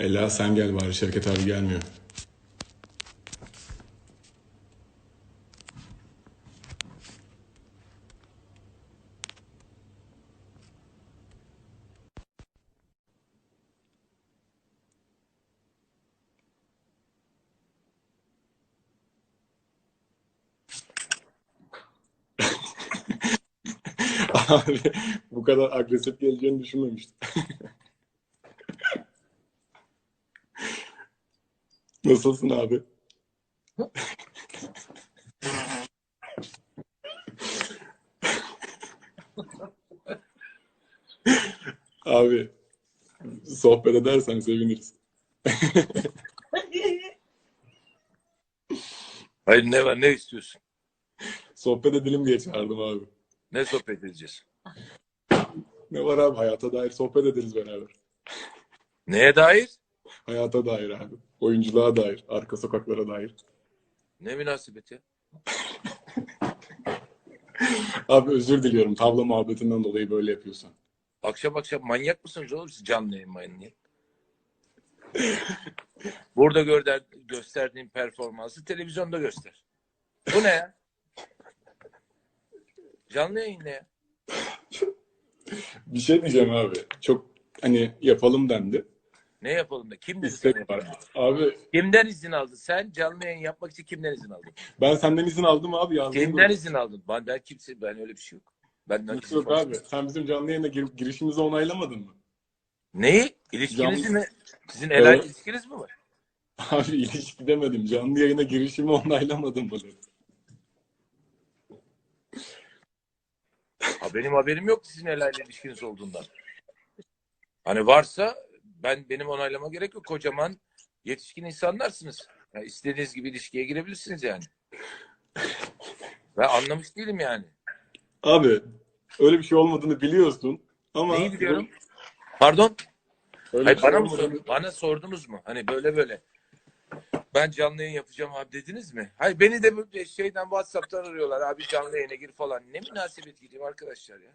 Ela sen gel bari Şevket abi gelmiyor. Abi bu kadar agresif geleceğini düşünmemiştim. Nasılsın abi? Abi sohbet edersen seviniriz. Hayır ne var ne istiyorsun? Sohbet edelim diye çağırdım abi. Ne sohbet edeceğiz? Ne var abi hayata dair sohbet ederiz beraber. Neye dair? Hayata dair abi. Oyunculuğa dair. Arka sokaklara dair. Ne münasebet ya? Abi özür diliyorum tavla muhabbetinden dolayı böyle yapıyorsan. Akşam akşam manyak mısınız oğlum siz canlı yayın manyak? Burada gördüğün, gösterdiğin performansı televizyonda göster. Bu ne ya? Canlı yayın ne ya? Bir şey diyeceğim abi. Çok hani yapalım dendi. Ne yapalım da? Kim dedi sana İstek var. yapalım? Abi Kimden izin aldın? Sen canlı yayın yapmak için kimden izin aldın? ben senden izin aldım abi yazdım. Kimden izin aldın? Ben, ben kimse, ben öyle bir şey yok. Benden izin yok falan- abi. Sen bizim canlı yayına gir- girişimizi onaylamadın mı? Neyi? İlişkinizi Canlı- mi? Sizin el Evet. ilişkiniz mi var? Abi ilişki demedim. Canlı yayına girişimi onaylamadın dedim. Ha, benim haberim yok sizin el ilişkiniz olduğundan. Hani varsa ben benim onaylama gerek yok. Kocaman yetişkin insanlarsınız. Ya istediğiniz gibi ilişkiye girebilirsiniz yani. Ben anlamış değilim yani. Abi öyle bir şey olmadığını biliyorsun. Ama Neyi biliyorum? Pardon? Öyle Hayır, bir şey bana mı olmadığını- sor- bana sordunuz mu? Hani böyle böyle. Ben canlı yayın yapacağım abi dediniz mi? Hayır beni de böyle şeyden WhatsApp'tan arıyorlar. Abi canlı yayına gir falan. Ne münasebet gideyim arkadaşlar ya.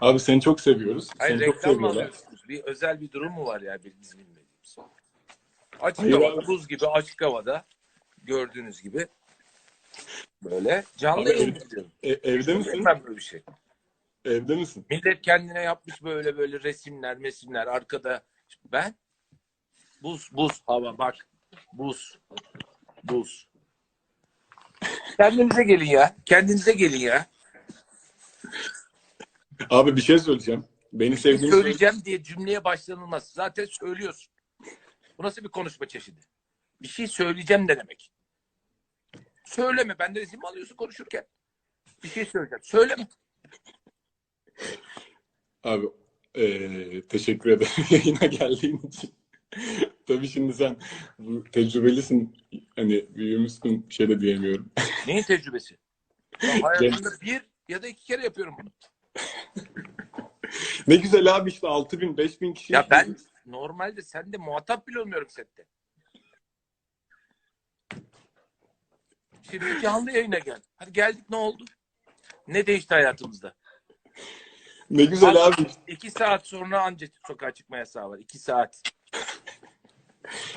Abi seni çok seviyoruz. Hayır seni çok reklam mı seviyorlar. alıyorsunuz? Bir özel bir durum mu var ya biz bilmediğimiz? Açık Hayır havada, abi. buz gibi açık havada gördüğünüz gibi böyle canlı Abi, yayın ev- yapıyorum. E, evde misin? Ben böyle bir şey. Evde misin? Millet kendine yapmış böyle böyle resimler, mesimler arkada. Ben buz, buz, hava bak. Buz. Buz. Kendinize gelin ya. Kendinize gelin ya. Abi bir şey söyleyeceğim. Beni sevdiğini söyle. söyleyeceğim diye cümleye başlanılmaz. Zaten söylüyorsun. Bu nasıl bir konuşma çeşidi? Bir şey söyleyeceğim ne demek? Söyleme. Benden izin mi alıyorsun konuşurken? Bir şey söyleyeceğim. Söyleme. Abi eee, teşekkür ederim yayına geldiğin için. Tabii şimdi sen bu tecrübelisin. Hani büyüğümüzsün bir şey de diyemiyorum. Neyin tecrübesi? Ya hayatımda bir ya da iki kere yapıyorum bunu. Ne güzel abi işte 6 bin 5 bin kişi. Ya ben normalde sende muhatap bile olmuyorum sette. Şimdi canlı yayına gel. Hadi geldik ne oldu? Ne değişti hayatımızda? Ne güzel abi. İki saat sonra anca sokağa çıkma yasağı var. İki saat.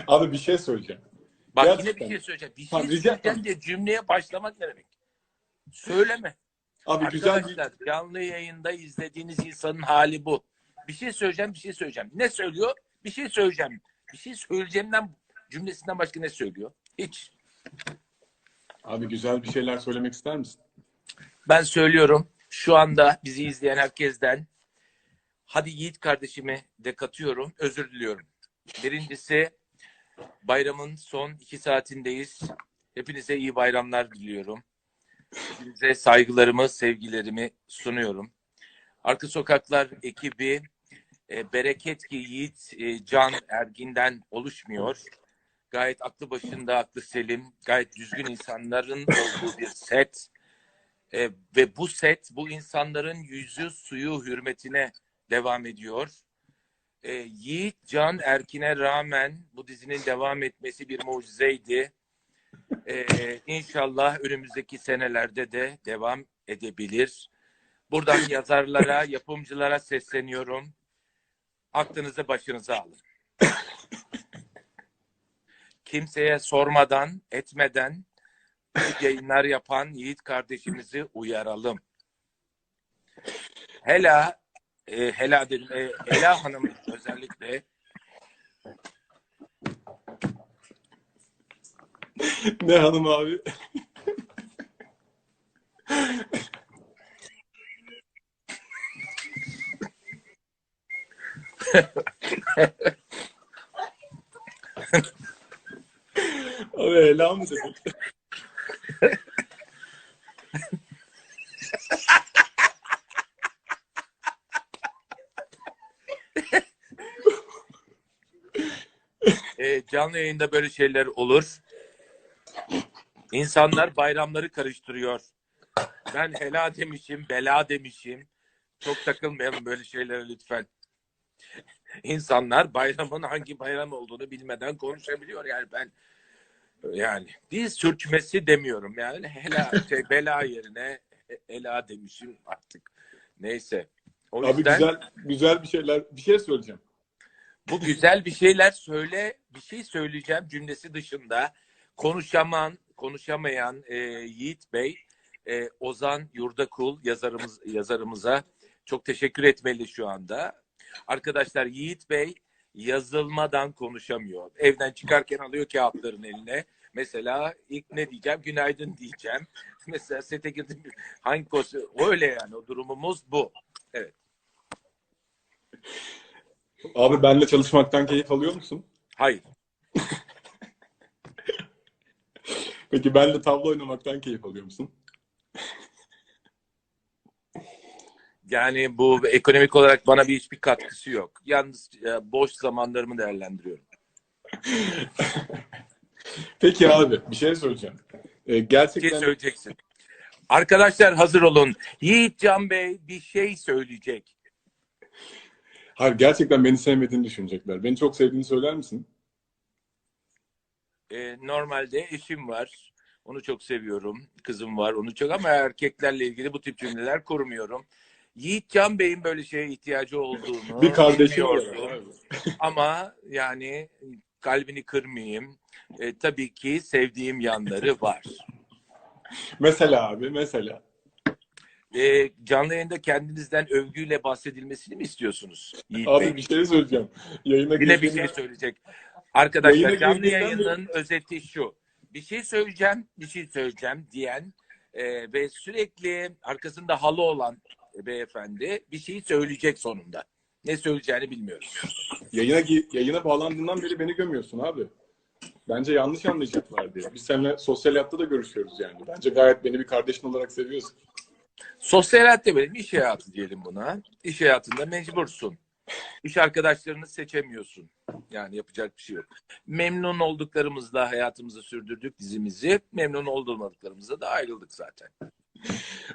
Abi bir şey söyleyeceğim. Bak Gerçekten. yine bir şey söyleyeceğim. Bir şey Tamam, söyleyeceğim diye cümleye başlamak ne demek? Söyleme. Abi güzel bir Arkadaşlar canlı yayında izlediğiniz insanın hali bu. Bir şey söyleyeceğim, bir şey söyleyeceğim. Ne söylüyor? Bir şey söyleyeceğim. Bir şey söyleyeceğimden cümlesinden başka ne söylüyor? Hiç. abi güzel bir şeyler söylemek ister misin? Ben söylüyorum. Şu anda bizi izleyen herkesten hadi Yiğit kardeşimi de katıyorum. Özür diliyorum. Birincisi bayramın son iki saatindeyiz. Hepinize iyi bayramlar diliyorum. Hepinize saygılarımı, sevgilerimi sunuyorum. Arka Sokaklar ekibi e, Bereket ki Yiğit e, Can Ergin'den oluşmuyor. Gayet aklı başında, aklı selim, gayet düzgün insanların olduğu bir set. E, ve bu set bu insanların yüzü suyu hürmetine devam ediyor. E, Yiğit Can Erkin'e rağmen bu dizinin devam etmesi bir mucizeydi. E, inşallah önümüzdeki senelerde de devam edebilir. Buradan yazarlara, yapımcılara sesleniyorum. Aklınızı başınıza alın. kimseye sormadan, etmeden yayınlar yapan Yiğit kardeşimizi uyaralım. Hela, e, Hela dedim, e, Ela Hanım özellikle Ne hanım abi? Abi helal mı dedin? e, canlı yayında böyle şeyler olur. İnsanlar bayramları karıştırıyor. Ben hela demişim, bela demişim. Çok takılmayalım böyle şeylere lütfen. İnsanlar bayramın hangi bayram olduğunu bilmeden konuşabiliyor yani ben yani diz sürçmesi demiyorum yani hela şey, bela yerine ela demişim artık. Neyse. O Abi yüzden güzel güzel bir şeyler bir şey söyleyeceğim. bu güzel bir şeyler söyle, bir şey söyleyeceğim cümlesi dışında konuşaman, konuşamayan e, Yiğit Bey, e, Ozan Yurdakul yazarımız yazarımıza çok teşekkür etmeli şu anda. Arkadaşlar Yiğit Bey yazılmadan konuşamıyor. Evden çıkarken alıyor kağıtların eline. Mesela ilk ne diyeceğim? Günaydın diyeceğim. Mesela sete girdim. Hangi kosu? Öyle yani o durumumuz bu. Abi benle çalışmaktan keyif alıyor musun? Hayır. Peki benle tavla oynamaktan keyif alıyor musun? Yani bu ekonomik olarak bana bir hiçbir katkısı yok. Yalnız e, boş zamanlarımı değerlendiriyorum. Peki abi bir şey söyleyeceğim. Ee, Bir şey gerçekten söyleyeceksin. Arkadaşlar hazır olun. Yiğit Can Bey bir şey söyleyecek. hayır gerçekten beni sevmediğini düşünecekler. Beni çok sevdiğini söyler misin? E, normalde eşim var. Onu çok seviyorum. Kızım var. Onu çok ama erkeklerle ilgili bu tip cümleler kurmuyorum. Yiğit Can Bey'in böyle şeye ihtiyacı olduğunu Bir kardeşim var. Ama yani kalbini kırmayayım. E, tabii ki sevdiğim yanları var. Mesela abi mesela. E, canlı yayında kendinizden övgüyle bahsedilmesini mi istiyorsunuz Yiğit Abi Bey? bir şey söyleyeceğim. Yayına Yine bir şey söyleyecek. Arkadaşlar Yayına canlı girdiğinden yayının özeti şu. Bir şey söyleyeceğim, bir şey söyleyeceğim diyen e, ve sürekli arkasında halı olan beyefendi bir şey söyleyecek sonunda. Ne söyleyeceğini bilmiyorum. Yayına, gi- yayına bağlandığından beri beni gömüyorsun abi. Bence yanlış anlayacaklar diye. Biz seninle sosyal hayatta da görüşüyoruz yani. Bence gayet beni bir kardeşin olarak seviyorsun. Sosyal hayat demeyelim, iş hayatı diyelim buna. İş hayatında mecbursun. İş arkadaşlarını seçemiyorsun. Yani yapacak bir şey yok. Memnun olduklarımızla hayatımızı sürdürdük dizimizi. Memnun olmadıklarımızla da ayrıldık zaten.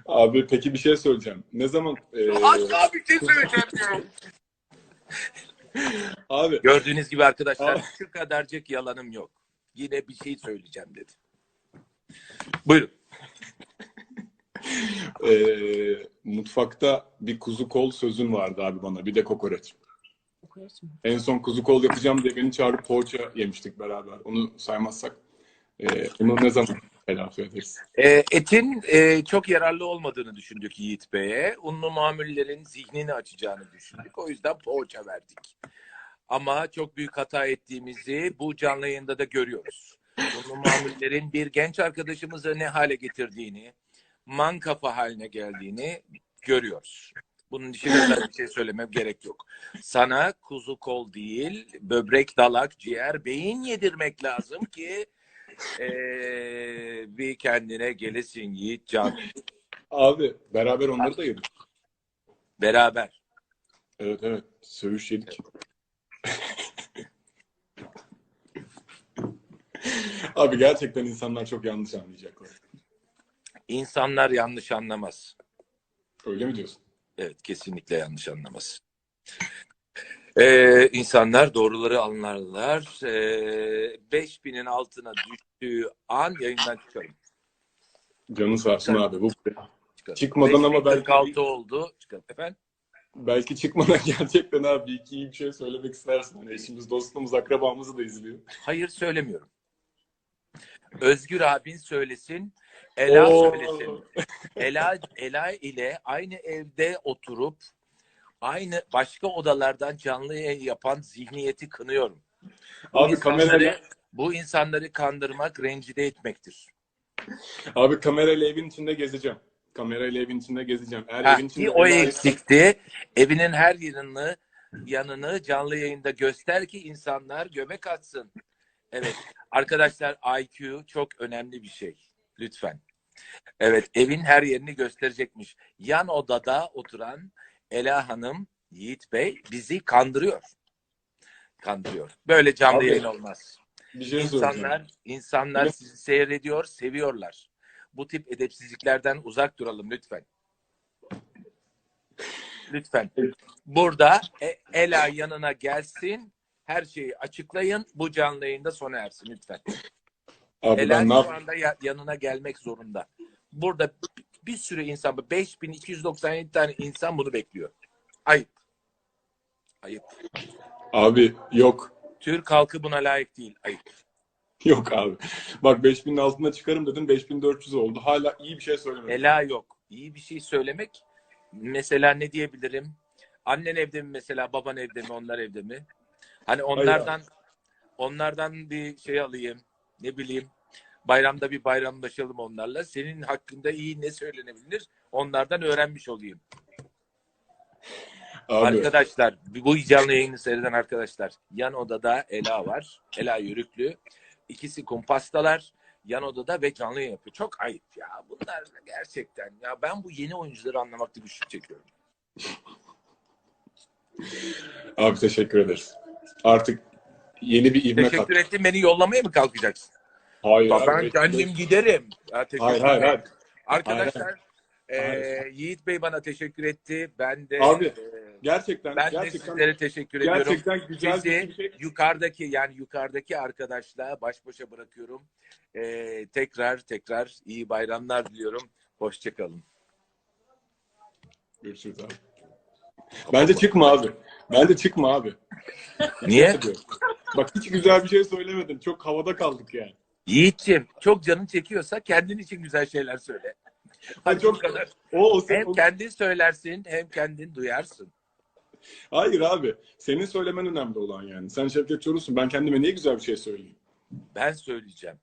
Abi peki bir şey söyleyeceğim. Ne zaman... e, Asla bir şey söyleyeceğim diyorum. abi Gördüğünüz gibi arkadaşlar Aa. şu kadarcık yalanım yok. Yine bir şey söyleyeceğim dedi. Buyurun. e, mutfakta bir kuzu kol sözün vardı abi bana. Bir de kokoreç. En son kuzu kol yapacağım diye beni çağırıp poğaça yemiştik beraber. Onu saymazsak. E, onu ne zaman telafi ederiz? Ee, etin e, çok yararlı olmadığını düşündük Yiğit Bey'e. Unlu mamullerin zihnini açacağını düşündük. O yüzden poğaça verdik. Ama çok büyük hata ettiğimizi bu canlı yayında da görüyoruz. Unlu mamullerin bir genç arkadaşımızı ne hale getirdiğini, man kafa haline geldiğini görüyoruz. Bunun için özel bir şey söylemem gerek yok. Sana kuzu kol değil, böbrek, dalak, ciğer, beyin yedirmek lazım ki ee, bir kendine gelesin Yiğit Can. Abi beraber onları da yedik. Beraber. Evet evet. Söğüş yedik. Abi gerçekten insanlar çok yanlış anlayacaklar. İnsanlar yanlış anlamaz. Öyle mi diyorsun? Evet kesinlikle yanlış anlamaz. Ee, insanlar doğruları anlarlar. Ee, 5000'in altına düştüğü an yayından çıkarım. Canın sağ olsun abi. Bu çıkarım. Çıkmadan ama belki- 5046 oldu. Çıkarım. Efendim? belki çıkmadan gerçekten abi iki iyi bir şey söylemek istersin. Hani eşimiz, dostumuz, akrabamızı da izliyor. Hayır söylemiyorum. Özgür abin söylesin. Ela Oo. söylesin. Ela, Ela ile aynı evde oturup aynı başka odalardan canlı yayın yapan zihniyeti kınıyorum. Bu Abi insanları, kamerayla, bu insanları kandırmak, rencide etmektir. abi kamerayla evin içinde gezeceğim. Kamerayla evin içinde gezeceğim. Eğer Ha, evin içinde bir o eksikti. Evinin her yanını yanını canlı yayında göster ki insanlar göbek atsın. Evet. Arkadaşlar IQ çok önemli bir şey. Lütfen. Evet. Evin her yerini gösterecekmiş. Yan odada oturan Ela Hanım, Yiğit Bey bizi kandırıyor. Kandırıyor. Böyle canlı Abi, yayın olmaz. bir şey. İnsanlar, insanlar sizi seyrediyor, seviyorlar. Bu tip edepsizliklerden uzak duralım lütfen. Lütfen. Burada E- Ela yanına gelsin, her şeyi açıklayın. Bu canlı yayında sona ersin lütfen. Abi Ela ben ne şu anda ya- yanına gelmek zorunda. Burada bir- bir sürü insan, 5297 tane insan bunu bekliyor. Ayıp. Ayıp. Abi yok. Türk halkı buna layık değil. Ayıp. Yok abi. Bak 5000'in altına çıkarım dedim 5400 oldu. Hala iyi bir şey söylemedim. Ela yok. İyi bir şey söylemek. Mesela ne diyebilirim? Annen evde mi mesela, baban evde mi, onlar evde mi? Hani onlardan onlardan bir şey alayım. Ne bileyim. Bayramda bir bayramlaşalım onlarla. Senin hakkında iyi ne söylenebilir? Onlardan öğrenmiş olayım. Abi Arkadaşlar, bu canlı yayını seyreden arkadaşlar. Yan odada Ela var. Ela Yörüklü. İkisi kumpastalar. Yan odada ve canlı yayın yapıyor. Çok ayıp ya. Bunlar gerçekten. Ya ben bu yeni oyuncuları anlamakta güçlük çekiyorum. abi teşekkür ederiz. Artık yeni bir ivme kat. Teşekkür ettim. Beni yollamaya mı kalkacaksın? Hayır abi. ben kendim giderim. Teşekkür Hayır hayır hayır. Arkadaşlar, Hayır. eee, Yiğit Bey bana teşekkür etti. Ben de Abi, eee, Gerçekten ben de gerçekten sizlere teşekkür ediyorum. gerçekten güzel Bizi bir şey. yukarıdaki yani yukarıdaki arkadaşla baş başa bırakıyorum. Ee, tekrar tekrar iyi bayramlar diliyorum. Hoşçakalın. Görüşürüz abi. Bence çıkma abi. Bence çıkma abi. Niye? Bak hiç güzel bir şey söylemedin. Çok havada kaldık yani. Yiğit'ciğim çok canın çekiyorsa kendin için güzel şeyler söyle. Hadi çok- kadar. O, o, Hem o- kendin söylersin hem kendin duyarsın. Hayır abi. Senin söylemen önemli olan yani. Sen Şevket Çorum'sun. Ben kendime niye güzel bir şey söyleyeyim? Ben söyleyeceğim.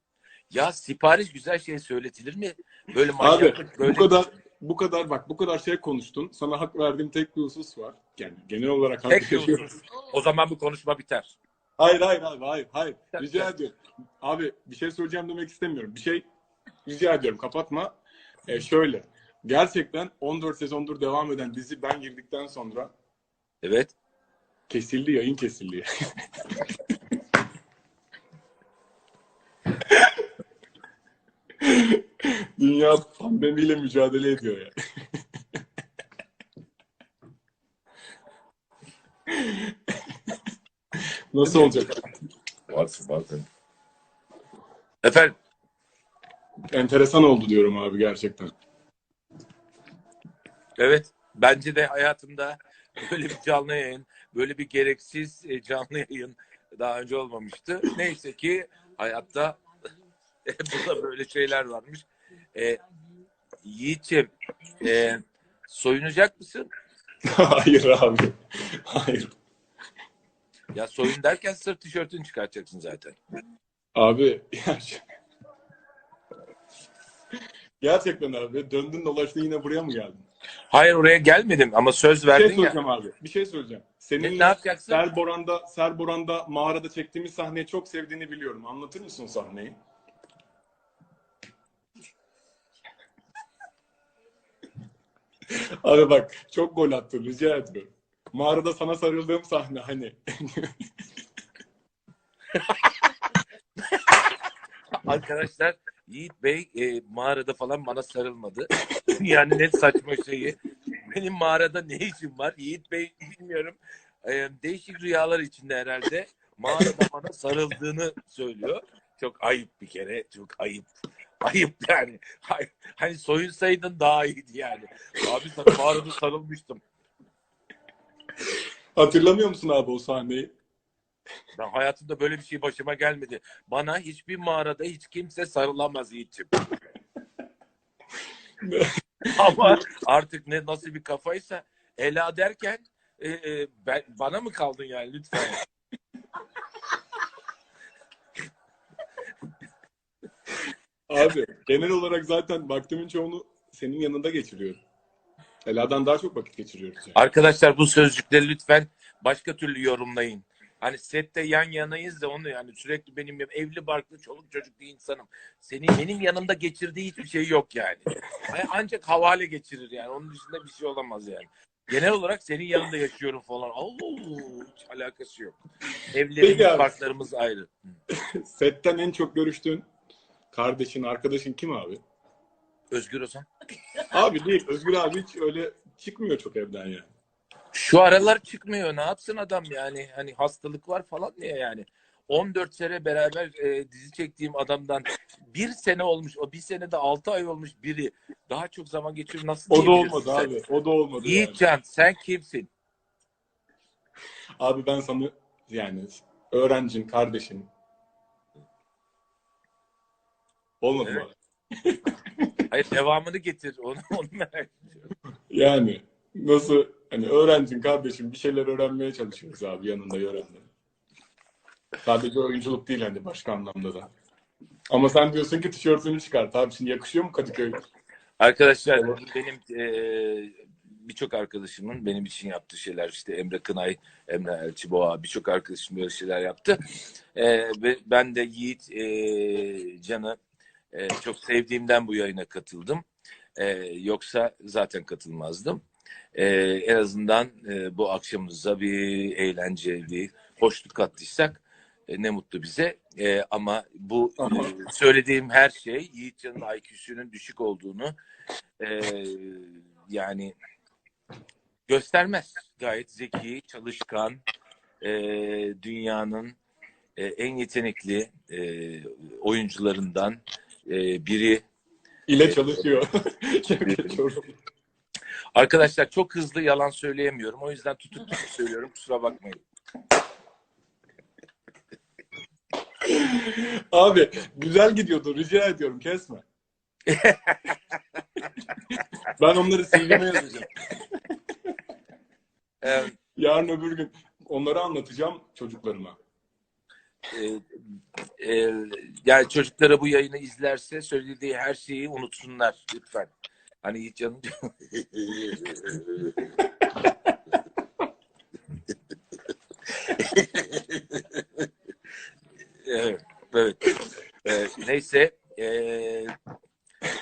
Ya sipariş güzel şey söyletilir mi? Böyle Abi manyaklık böyle. bu kadar bu kadar bak bu kadar şey konuştun. Sana hak verdiğim tek bir husus var. Yani genel olarak hak Tek bir veriyorum. husus. O zaman bu konuşma biter. Hayır hayır hayır hayır hayır. Rica ediyorum. Abi bir şey söyleyeceğim demek istemiyorum. Bir şey rica ediyorum kapatma. Ee, şöyle. Gerçekten 14 sezondur devam eden dizi ben girdikten sonra Evet. kesildi yayın kesildi. Dünya pandemiyle mücadele ediyor ya. Nasıl olacak? Varsın varsın. Efendim Enteresan oldu diyorum abi gerçekten. Evet. Bence de hayatımda böyle bir canlı yayın, böyle bir gereksiz e, canlı yayın daha önce olmamıştı. Neyse ki hayatta burada böyle şeyler varmış. E, Yiğit'ciğim e, soyunacak mısın? Hayır abi. Hayır. Ya soyun derken sırt tişörtünü çıkartacaksın zaten. Abi gerçekten. Abi. Döndün dolaştın yine buraya mı geldin? Hayır oraya gelmedim ama söz Bir şey verdin ya. söyleyeceğim abi. Bir şey söyleyeceğim. Seninle ne yapacaksın? Serboran'da, Serboran'da mağarada çektiğimiz sahneyi çok sevdiğini biliyorum. Anlatır mısın o sahneyi? Abi bak çok gol attın rica ediyorum. Mağarada sana sarıldığım sahne hani. Arkadaşlar Yiğit Bey e, mağarada falan bana sarılmadı. yani ne saçma şeyi. Benim mağarada ne işim var? Yiğit Bey bilmiyorum. E, değişik rüyalar içinde herhalde. Mağarada bana sarıldığını söylüyor. Çok ayıp bir kere. Çok ayıp. Ayıp yani. Hay- Hani soyunsaydın daha iyiydi yani. Abi sana mağarada sarılmıştım. Hatırlamıyor musun abi o sahneyi? Ben hayatımda böyle bir şey başıma gelmedi. Bana hiçbir mağarada hiç kimse sarılamaz Yiğit'ciğim. Ama artık ne nasıl bir kafaysa Ela derken e, e, ben, bana mı kaldın yani lütfen. Abi genel olarak zaten vaktimin çoğunu senin yanında geçiriyorum. Ela'dan daha çok vakit geçiriyoruz yani. Arkadaşlar bu sözcükleri lütfen başka türlü yorumlayın. Hani sette yan yanayız da onu yani sürekli benim evli barklı çoluk çocuk bir insanım. Senin benim yanımda geçirdiği hiçbir şey yok yani. Ancak havale geçirir yani. Onun dışında bir şey olamaz yani. Genel olarak senin yanında yaşıyorum falan. Allah hiç alakası yok. Evlerimiz, Peki abi. ayrı. Setten en çok görüştüğün kardeşin, arkadaşın kim abi? Özgür Ozan. Abi değil. Özgür abi hiç öyle çıkmıyor çok evden yani. Şu aralar çıkmıyor. Ne yapsın adam yani? Hani hastalık var falan diye yani. 14 sene beraber e, dizi çektiğim adamdan bir sene olmuş. O bir senede 6 ay olmuş biri. Daha çok zaman geçirir. Nasıl O da olmadı sen? abi. O da olmadı yani. Yiğitcan sen kimsin? Abi ben sana yani öğrencin, kardeşin. Olmadı mı? Evet. Hayır devamını getir. Onu, onu merak ediyorum. Yani nasıl hani öğrencin, kardeşin bir şeyler öğrenmeye çalışıyoruz abi yanında öğrenme. Sadece oyunculuk değil hani başka anlamda da. Ama sen diyorsun ki tişörtünü çıkart abi şimdi yakışıyor mu Kadıköy? Arkadaşlar Evet. benim e, birçok arkadaşımın benim için yaptığı şeyler işte Emre Kınay, Emre Elçiboğa birçok arkadaşım böyle şeyler yaptı. E, ve ben de Yiğit e, Can'ı e, çok sevdiğimden bu yayına katıldım. E, yoksa zaten katılmazdım. E, en azından e, bu akşamımıza bir eğlence, bir hoşluk kattıysak e, ne mutlu bize. E, ama bu e, söylediğim her şey Yiğitcan'ın IQ'sünün düşük olduğunu e, yani göstermez. Gayet zeki, çalışkan, e, dünyanın e, en yetenekli e, oyuncularından e, biri. İle çalışıyor. Şevket Çoruh. Arkadaşlar çok hızlı yalan söyleyemiyorum. O yüzden tutup tutup söylüyorum. Kusura bakmayın. Abi güzel gidiyordu. Rica ediyorum kesme. ben onları CV'me yazacağım. E, Yarın öbür gün onları anlatacağım çocuklarıma. E, e, yani çocuklara bu yayını izlerse söylediği her şeyi unutsunlar lütfen. Hani hiç canım evet, evet. Ee, neyse ee,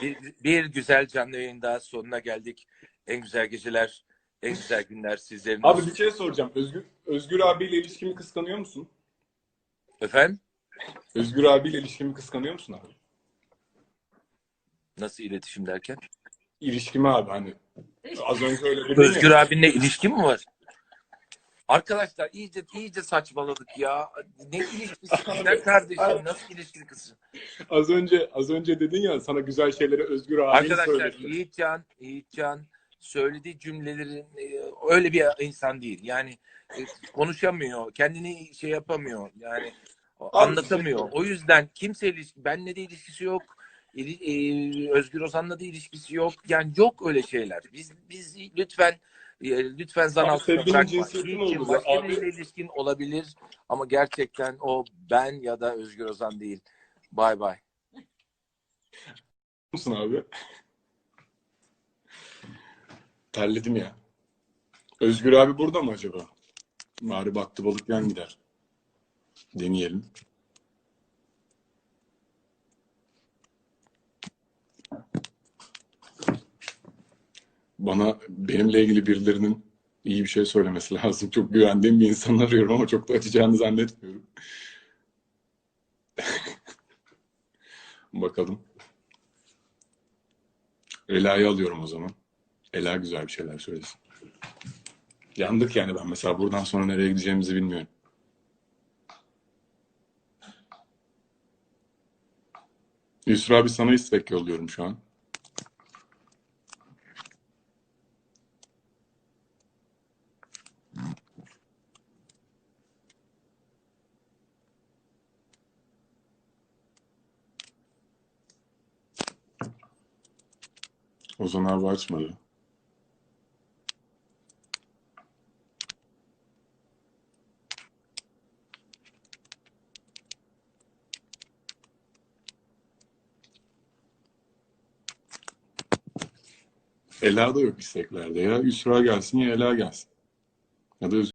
bir, bir güzel canlı yayın daha sonuna geldik. En güzel geceler, en güzel günler sizlerin. Abi olsun. bir şey soracağım. Özgür, Özgür abiyle ilişkimi kıskanıyor musun? Efendim? Özgür abiyle ilişkimi kıskanıyor musun abi? Nasıl iletişim derken? İlişkimi abi hani. Az önce öyle dedin Özgür ya. abinle ilişki mi var? Arkadaşlar iyice iyice saçmaladık ya. Ne ilişkisi güzel kardeşim? Nasıl ilişkili kızım? Az önce az önce dedin ya sana güzel şeyleri Özgür abi Arkadaşlar söyledi. Yiğitcan, Yiğitcan söylediği cümlelerin e, öyle bir insan değil. Yani e, konuşamıyor, kendini şey yapamıyor. Yani anlatamıyor. O yüzden kimse ilişki, benle de ilişkisi yok. İli- e, Özgür Ozan'la da ilişkisi yok. Yani yok öyle şeyler. Biz biz lütfen e, lütfen zan sevgilinin bırakma. olur? başka biriyle ilişkin olabilir ama gerçekten o ben ya da Özgür Ozan değil. Bay bay. musun abi? Terledim ya. Özgür abi burada mı acaba? Bari baktı balık yan gider. Deneyelim. Bana benimle ilgili birilerinin iyi bir şey söylemesi lazım. Çok güvendiğim bir insan arıyorum ama çok da açacağını zannetmiyorum. Bakalım. Ela'yı alıyorum o zaman. Ela güzel bir şeyler söylesin. Yandık yani ben mesela buradan sonra nereye gideceğimizi bilmiyorum. Yusra abi sana istek yolluyorum şu an. Ozan abi açmadı. Ela da yok isteklerde ya. Yusra gelsin ya Ela gelsin. Ya da